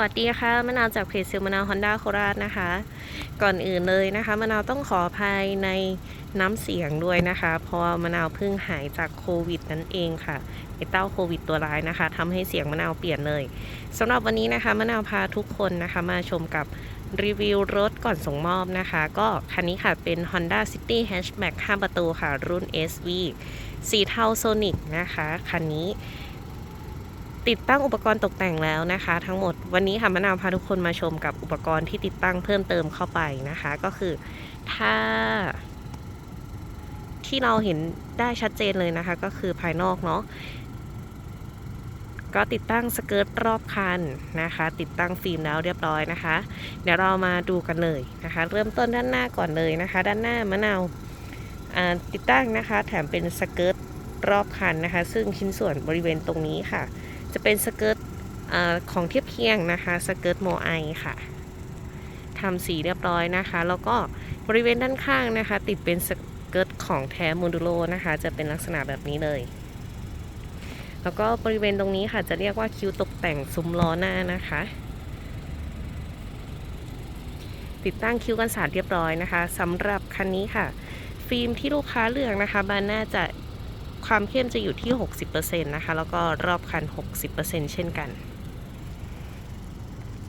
วัสดีค่ะมะนาวจากเพจซิลมะนาวฮอนด้าโคราชนะคะ ก่อนอื่นเลยนะคะมะนาวต้องขออภัยในน้ำเสียงด้วยนะคะ เพราะมะนาวเพิ่งหายจากโควิดนั่นเองค่ะไอเต้าโควิดตัวร้ายนะคะทำให้เสียงมะนาวเปลี่ยนเลยสำหรับวันนี้นะคะมะนาวพาทุกคนนะคะมาชมกับรีวิวรถก่อนส่งมอบนะคะ ก็คันนี้ค่ะเป็น Honda City Hatchback 5 ประตูค่ะรุ่น SV สีเทาโซนิกนะคะคันนี้ ติดตั้งอุปกรณ์ตกแต่งแล้วนะคะ ทั้งหมดวันนี้ค่ะมะนาวพาทุกคนมาชมกับอุปกรณ์ที่ติดตั้งเพิ่มเติมเข้าไปนะคะ ก็คือถ้า ที่เราเห็นได้ชัดเจนเลยนะคะ ก็คือภายนอกเนาะก็ติดตั้งสเกิร์ตรอบคันนะคะ ติดตั้งฟิล์มแล้วเรียบร้อยนะคะ เดี๋ยวเรามาดูกันเลยนะคะ เริ่มต้นด้านหน้าก่อนเลยนะคะ ด้านหน้ามะนาวติดตั้งนะคะ แถมเป็นสเกิร์ตรอบคันนะคะ ซึ่งชิ้นส่วนบริเวณตรงนี้ค่ะ จะเป็นสเกิร์ตของเทียบเคียงนะคะสเกิร์ตโมไอค่ะทำสีเรียบร้อยนะคะ แล้วก็บริเวณด้านข้างนะคะ ติดเป็นสเกิร์ตของแท้โมดูโลนะคะ จะเป็นลักษณะแบบนี้เลย แล้วก็บริเวณตรงนี้ค่ะจะเรียกว่าคิ้วตกแต่งซุ้มล้อหน้านะคะ ติดตั้งคิ้วกันสาดเรียบร้อยนะคะสำหรับคันนี้ค่ะ ฟิล์มที่ลูกค้าเลือกนะคะบานหน้าจะ ความเข้มจะอยู่ที่ 60%นะคะ แล้วก็รอบคัน 60%เช่นกัน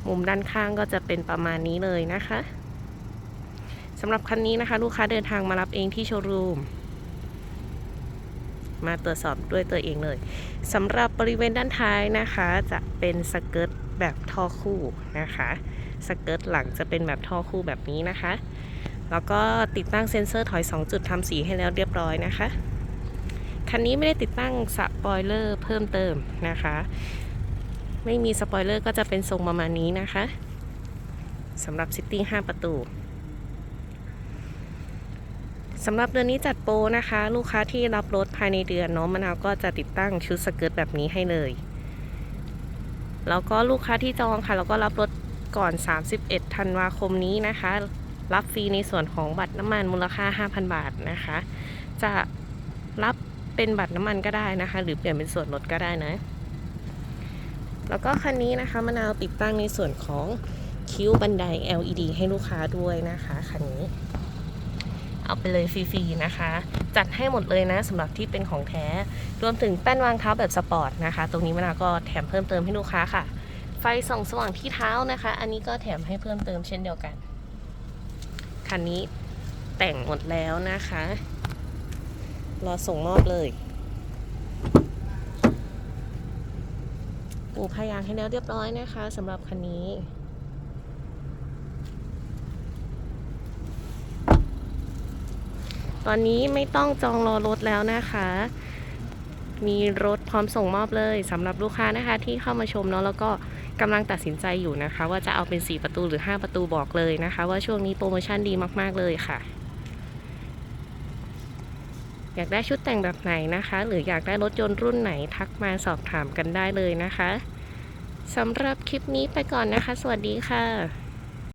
มุมด้านข้างก็จะเป็นประมาณนี้เลยนะคะสำหรับคันนี้นะคะ ลูกค้าเดินทางมารับเองที่โชว์รูม มาตรวจสอบด้วยตัวเองเลยสำหรับบริเวณด้านท้ายนะคะ จะเป็นสเกิร์ตแบบท่อคู่นะคะสเกิร์ตหลังจะเป็นแบบท่อคู่แบบนี้นะคะ แล้วก็ติดตั้งเซ็นเซอร์ถอย 2 จุดทำสีให้แล้วเรียบร้อยนะคะ คันนี้ไม่ได้ติดตั้งสปอยเลอร์เพิ่มเติมนะคะ ไม่มีสปอยเลอร์ก็จะเป็นทรงประมาณนี้นะคะสำหรับซิตี้5ประตูสำหรับเดือนนี้จัดโปรนะคะ ลูกค้าที่รับรถภายในเดือนเนาะมะนาวก็จะติดตั้งชุดสเกิร์ตแบบนี้ให้เลย แล้วก็ลูกค้าที่จองค่ะแล้วก็รับรถก่อน 31 ธันวาคมนี้นะคะ รับฟรีในส่วนของบัตรน้ำมันมูลค่า 5,000 บาทนะคะ จะรับ เป็นบัตรน้ำมันก็ได้นะคะ หรือเปลี่ยนเป็นส่วนลดก็ได้นะ แล้วก็คันนี้นะคะมะนาวติดตั้งในส่วนของคิ้วบันได LED ให้ลูกค้าด้วยนะคะคันนี้ เอาไปเลยฟรีๆนะคะ จัดให้หมดเลยนะสำหรับที่เป็นของแท้ รวมถึงแป้นวางเท้าแบบสปอร์ตนะคะ ตรงนี้มะนาวก็แถมเพิ่มเติมให้ลูกค้าค่ะ ไฟส่องสว่างที่เท้านะคะ อันนี้ก็แถมให้เพิ่มเติมเช่นเดียวกันคันนี้แต่งหมดแล้วนะคะ รอส่งมอบเลยปูพยางให้แล้วเรียบร้อยนะคะสำหรับคันนี้ ตอนนี้ไม่ต้องจองรอรถแล้วนะคะ มีรถพร้อมส่งมอบเลยสำหรับลูกค้านะคะ ที่เข้ามาชมเนาะแล้วก็กำลังตัดสินใจอยู่นะคะ ว่าจะเอาเป็น 4 ประตูหรือ 5 ประตูบอกเลยนะคะ ว่าช่วงนี้โปรโมชั่นดีมาก ๆ เลยค่ะ อยากได้ชุดแต่งแบบไหนนะคะ หรืออยากได้รถยนต์รุ่นไหนทักมาสอบถามกันได้เลยนะคะสำหรับคลิปนี้ไปก่อนนะคะ สวัสดีค่ะ